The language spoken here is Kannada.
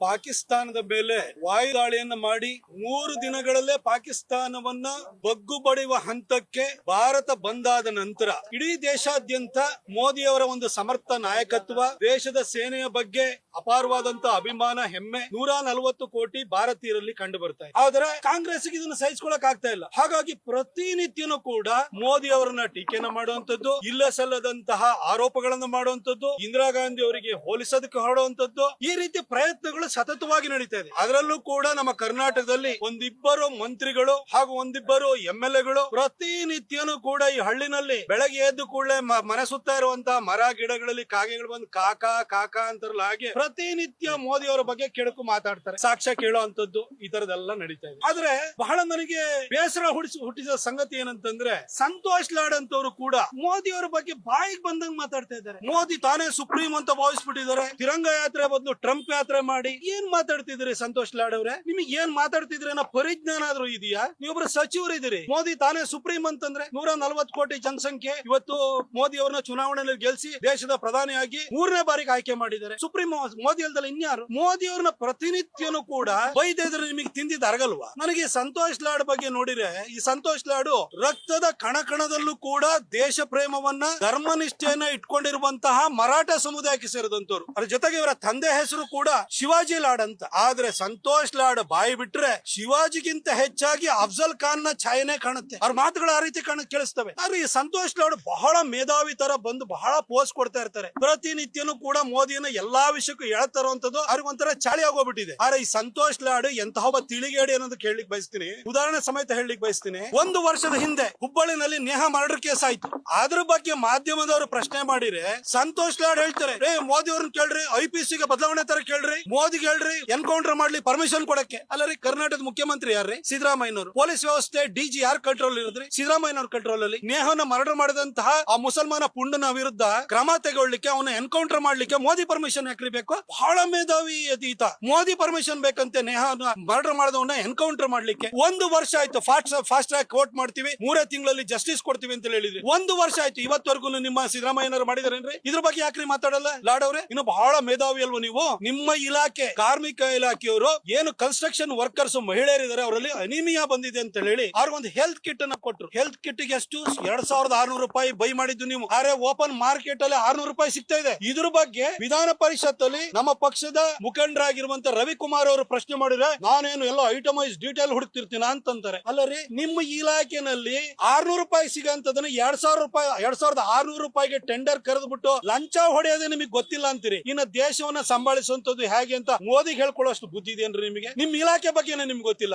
ಪಾಕಿಸ್ತಾನದ ಮೇಲೆ ವಾಯುದಾಳಿಯನ್ನ ಮಾಡಿ ಮೂರು ದಿನಗಳಲ್ಲೇ ಪಾಕಿಸ್ತಾನವನ್ನ ಬಗ್ಗು ಬಡಿಯುವ ಹಂತಕ್ಕೆ ಭಾರತ ಬಂದಾದ ನಂತರ ಇಡೀ ದೇಶಾದ್ಯಂತ ಮೋದಿಯವರ ಒಂದು ಸಮರ್ಥ ನಾಯಕತ್ವ, ದೇಶದ ಸೇನೆಯ ಬಗ್ಗೆ ಅಪಾರವಾದಂತ ಅಭಿಮಾನ, ಹೆಮ್ಮೆ, ನೂರ ನಲವತ್ತು ಕೋಟಿ ಭಾರತೀಯರಲ್ಲಿ ಕಂಡು ಬರ್ತಾ ಇದೆ. ಆದ್ರೆ ಕಾಂಗ್ರೆಸ್ ಇದನ್ನು ಸಹಿಸಿಕೊಳ್ಳಕ್ ಆಗ್ತಾ ಇಲ್ಲ. ಹಾಗಾಗಿ ಪ್ರತಿನಿತ್ಯನೂ ಕೂಡ ಮೋದಿ ಅವರನ್ನ ಟೀಕೆನ ಮಾಡುವಂತದ್ದು ಇಲ್ಲ ಸಲ್ಲದಂತಹ ಆರೋಪಗಳನ್ನು ಮಾಡುವಂತದ್ದು ಇಂದಿರಾ ಗಾಂಧಿ ಅವರಿಗೆ ಹೋಲಿಸೋದಕ್ಕೆ ಹೊರಡುವಂತದ್ದು ಈ ರೀತಿ ಪ್ರಯತ್ನಗಳು ಸತತವಾಗಿ ನಡೀತಾ ಇದೆ ಅದರಲ್ಲೂ ಕೂಡ ನಮ್ಮ ಕರ್ನಾಟಕದಲ್ಲಿ ಒಂದಿಬ್ಬರು ಮಂತ್ರಿಗಳು ಹಾಗೂ ಒಂದಿಬ್ಬರು ಎಂ ಎಲ್ ಎಗಳು ಪ್ರತಿನಿತ್ಯನೂ ಕೂಡ ಈ ಹಳ್ಳಿನಲ್ಲಿ ಬೆಳಗ್ಗೆ ಎದ್ದು ಕೂಡಲೇ ಮನೆ ಸುತ್ತ ಇರುವಂತಹ ಮರ ಗಿಡಗಳಲ್ಲಿ ಕಾಗೆಗಳು ಬಂದು ಕಾಕಾ ಕಾಕಾ ಅಂತಾರಲ್ಲ ಹಾಗೆ ಪ್ರತಿನಿತ್ಯ ಮೋದಿ ಅವರ ಬಗ್ಗೆ ಕೆಡಕು ಮಾತಾಡ್ತಾರೆ, ಸಾಕ್ಷ್ಯ ಕೇಳೋ ಅಂತದ್ದು ಈ ತರದೆಲ್ಲ ನಡೀತಾ ಇದೆ. ಆದ್ರೆ ಬಹಳ ನನಗೆ ಬೇಸರ ಹುಡಿಸಿ ಹುಟ್ಟಿದ ಸಂಗತಿ ಏನಂತಂದ್ರೆ ಸಂತೋಷ್ ಲಾಡ್ ಅಂತವರು ಕೂಡ ಮೋದಿ ಅವರ ಬಗ್ಗೆ ಬಾಯಿಗೆ ಬಂದಂಗ್ ಮಾತಾಡ್ತಾ ಇದ್ದಾರೆ. ಮೋದಿ ತಾನೇ ಸುಪ್ರೀಂ ಅಂತ ಭಾವಿಸ್ಬಿಟ್ಟಿದ್ದಾರೆ. ತಿರಂಗ ಯಾತ್ರೆ ಬದಲು ಟ್ರಂಪ್ ಯಾತ್ರೆ ಮಾಡಿ ಏನ್ ಮಾತಾಡ್ತಿದ್ರಿ ಸಂತೋಷ್ ಲಾಡ್ ಅವ್ರೆ? ನಿಮಗೆ ಏನ್ ಮಾತಾಡ್ತಿದ್ರಿ ಅನ್ನೋ ಪರಿಜ್ಞಾನ ಆದ್ರೂ ಇದೆಯಾ? ನೀವೊಬ್ರು ಸಚಿವರು ಇದ್ದೀರಿ ಮೋದಿ ತಾನೇ ಸುಪ್ರೀಂ ಅಂತಂದ್ರೆ ನೂರ ನಲ್ವತ್ ಕೋಟಿ ಜನಸಂಖ್ಯೆ ಇವತ್ತು ಮೋದಿ ಅವ್ರನ್ನ ಚುನಾವಣೆಯಲ್ಲಿ ಗೆಲ್ಸಿ ದೇಶದ ಪ್ರಧಾನಿಯಾಗಿ ಮೂರನೇ ಬಾರಿಗೆ ಆಯ್ಕೆ ಮಾಡಿದ್ದಾರೆ. ಸುಪ್ರೀಂ ಮೋದಿ ಅಲ್ದಲ್ಲ ಇನ್ಯಾರು? ಮೋದಿ ಅವ್ರನ್ನ ಪ್ರತಿನಿತ್ಯನೂ ಕೂಡ ಬೈದಿದ್ರೆ ನಿಮಗೆ ತಿಂದಿದ್ದು ಅರಗಲ್ವಾ? ನನಗೆ ಸಂತೋಷ್ ಲಾಡ್ ಬಗ್ಗೆ ನೋಡಿದ್ರೆ ಈ ಸಂತೋಷ್ ಲಾಡು ರಕ್ತದ ಕಣಕಣದಲ್ಲೂ ಕೂಡ ದೇಶ ಪ್ರೇಮವನ್ನ ಧರ್ಮನಿಷ್ಠೆಯನ್ನ ಇಟ್ಕೊಂಡಿರುವಂತಹ ಮರಾಠ ಸಮುದಾಯಕ್ಕೆ ಸೇರಿದಂತವ್ರು. ಅದ್ರ ಜೊತೆಗೆ ಇವರ ತಂದೆ ಹೆಸರು ಕೂಡ ಶಿವಾಜಿ ಲಾಡ್ ಅಂತ. ಆದ್ರೆ ಸಂತೋಷ್ ಲಾಡ್ ಬಾಯಿ ಬಿಟ್ರೆ ಶಿವಾಜಿಗಿಂತ ಹೆಚ್ಚಾಗಿ ಅಫ್ಜಲ್ ಖಾನ್ನ ಛಾಯನೆ ಕಾಣುತ್ತೆ. ಅವ್ರ ಮಾತುಗಳು ಆ ರೀತಿ ಕಾಣ, ಕೇಳಿಸ್ತವೆ. ಆದ್ರೆ ಈ ಸಂತೋಷ್ ಲಾಡ್ ಬಹಳ ಮೇಧಾವಿ ತರ ಬಂದು ಬಹಳ ಪೋಸ್ಟ್ ಕೊಡ್ತಾ ಇರ್ತಾರೆ. ಪ್ರತಿನಿತ್ಯನೂ ಕೂಡ ಮೋದಿಯನ್ನ ಎಲ್ಲಾ ವಿಷಯಕ್ಕೂ ಹೇಳ್ತಾರಂತದ್ದು ಅವ್ರಿಗೆ ಒಂಥರ ಚಾಳಿ ಆಗೋಗ್ಬಿಟ್ಟಿದೆ. ಆದ್ರೆ ಈ ಸಂತೋಷ್ ಲಾಡ್ ಎಂತಹ ಒಬ್ಬ ತಿಳಿಗೇಡಿ ಅನ್ನೋದು ಕೇಳಲಿಕ್ಕೆ ಬಯಸ್ತೀನಿ. ಉದಾಹರಣೆ ಸಮೇತ ಹೇಳಲಿಕ್ಕೆ ಬಯಸ್ತೀನಿ. ಒಂದು ವರ್ಷದ ಹಿಂದೆ ಹುಬ್ಬಳ್ಳಿನಲ್ಲಿ ನೇಹ ಮರ್ಡರ್ ಕೇಸ್ ಆಯ್ತು. ಅದ್ರ ಬಗ್ಗೆ ಮಾಧ್ಯಮದವರು ಪ್ರಶ್ನೆ ಮಾಡಿದ್ರೆ ಸಂತೋಷ್ ಲಾಡ್ ಹೇಳ್ತಾರೆ ರೇ ಮೋದಿ ಅವ್ರನ್ನ ಕೇಳ್ರಿ, ಐ ಪಿ ಗೆ ಬದಲಾವಣೆ ತರ ಕೇಳ್ರಿ ಮೋದಿಗೆ ಹೇಳ್ರಿ ಎನ್ಕೌಂಟರ್ ಮಾಡ್ಲಿ ಪರ್ಮಿಷನ್ ಕೊಡಕ್ಕೆ. ಅಲ್ಲ ರೀ, ಕರ್ನಾಟಕದ ಮುಖ್ಯಮಂತ್ರಿ ಯಾರ್ರಿ? ಸಿದ್ದರಾಮಯ್ಯನವರು. ಪೊಲೀಸ್ ವ್ಯವಸ್ಥೆ ಡಿಜಿ ಯಾರ್ ಕಂಟ್ರೋಲ್ ಇರೋದ್ರಿ? ಸಿದ್ದರಾಮಯ್ಯನವ್ರ ಕಂಟ್ರೋಲ್ ಅಲ್ಲಿ ನೇಹನ ಮರ್ಡರ್ ಮಾಡಿದಂತಹ ಆ ಮುಸಲ್ಮಾನ ಪುಂಡನ ವಿರುದ್ಧ ಕ್ರಮ ತಗೊಳ್ಳಿಕ್ಕೆ, ಅವನ ಎನ್ಕೌಂಟರ್ ಮಾಡ್ಲಿಕ್ಕೆ ಮೋದಿ ಪರ್ಮಿಷನ್ ಯಾಕ್ರಿ ಬೇಕು? ಬಹಳ ಮೇಧಾವಿ ಅತೀತ. ಮೋದಿ ಪರ್ಮಿಷನ್ ಬೇಕಂತೆ ನೇಹ ಮರ್ಡರ್ ಮಾಡಿದವನ್ನ ಎನ್ಕೌಂಟರ್ ಮಾಡ್ಲಿಕ್ಕೆ. ಒಂದು ವರ್ಷ ಆಯ್ತು ಫಾಸ್ಟ್ ಫಾಸ್ಟ್ ಟ್ರ್ಯಾಕ್ ಕೋರ್ಟ್ ಮಾಡ್ತೀವಿ. ಮೂರೇ ತಿಂಗಳಲ್ಲಿ ಜಸ್ಟಿಸ್ ಕೊಡ್ತೀವಿ ಅಂತ ಹೇಳಿದ್ರಿ ಒಂದು ವರ್ಷ ಆಯ್ತು ಇವತ್ತವರೆಗೂ ನಿಮ್ಮ ಸಿದ್ದರಾಮಯ್ಯನವರು ಮಾಡಿದಾರೇನ್ರಿ? ಇದ್ರ ಬಗ್ಗೆ ಯಾಕ್ರಿ ಮಾತಾಡಲ್ಲ? ಲಾಡವ್ರೆ ಇನ್ನು ಬಹಳ ಮೇಧಾವಿ ಅಲ್ವಾ ನೀವು? ನಿಮ್ಮ ಇಲಾಖೆ ಕಾರ್ಮಿಕ ಇಲಾಖೆಯವರು ಏನು ಕನ್ಸ್ಟ್ರಕ್ಷನ್ ವರ್ಕರ್ಸ್ ಮಹಿಳೆಯರಿದ್ದಾರೆ ಅವರಲ್ಲಿ ಅನಿಮಿಯಾ ಬಂದಿದೆ ಅಂತ ಹೇಳಿ ಅವ್ರಿಗೊಂದು ಹೆಲ್ತ್ ಕಿಟ್ ಅನ್ನ ಕೊಟ್ಟರು ಹೆಲ್ತ್ ಕಿಟ್ಗೆ ಎಷ್ಟು ಎರಡ್ ಸಾವಿರದ ಆರ್ನೂರು ರೂಪಾಯಿ ಬೈ ಮಾಡಿದ್ದು ನೀವು. ಆದ್ರೆ ಓಪನ್ ಮಾರ್ಕೆಟ್ ಅಲ್ಲಿ ಆರ್ನೂರು ರೂಪಾಯಿ ಸಿಗ್ತಾ ಇದೆ. ಇದ್ರ ಬಗ್ಗೆ ವಿಧಾನ ಪರಿಷತ್ ಅಲ್ಲಿ ನಮ್ಮ ಪಕ್ಷದ ಮುಖಂಡರಾಗಿರುವಂತ ರವಿಕುಮಾರ್ ಅವರು ಪ್ರಶ್ನೆ ಮಾಡಿದ್ರೆ, ನಾನೇನು ಎಲ್ಲ ಐಟಮೈಸ್ ಡೀಟೇಲ್ ಹುಡುಕ್ತಿರ್ತೀನ ಅಂತಂತಾರೆ. ಅಲ್ಲ ರೀ ನಿಮ್ಮ ಇಲಾಖೆನಲ್ಲಿ ಆರ್ನೂರು ರೂಪಾಯಿ ಸಿಗಂತದನ್ನ ಎರಡ್ ಸಾವಿರ ರೂಪಾಯಿ, ಎರಡ್ ಸಾವಿರದ ಆರ್ನೂರು ರೂಪಾಯಿಗೆ ಟೆಂಡರ್ ಕರೆದ್ಬಿಟ್ಟು ಲಂಚ ಹೊಡೆಯೋದೇ ನಿಮಗೆ ಗೊತ್ತಿಲ್ಲ ಅಂತೀರಿ. ಇನ್ನು ದೇಶವನ್ನ ಸಂಭಾಳಿಸುವಂತದ್ದು ಹೇಗೆ ಅಂತ ಮೋದಿಗೆ ಹೇಳ್ಕೊಳ್ಳೋಷ್ಟು ಬುದ್ಧಿ ಇದೆಯೇನ್ರಿ ನಿಮಗೆ? ನಿಮ್ ಇಲಾಖೆ ಬಗ್ಗೆನೇ ನಿಮ್ಗೆ ಗೊತ್ತಿಲ್ಲ.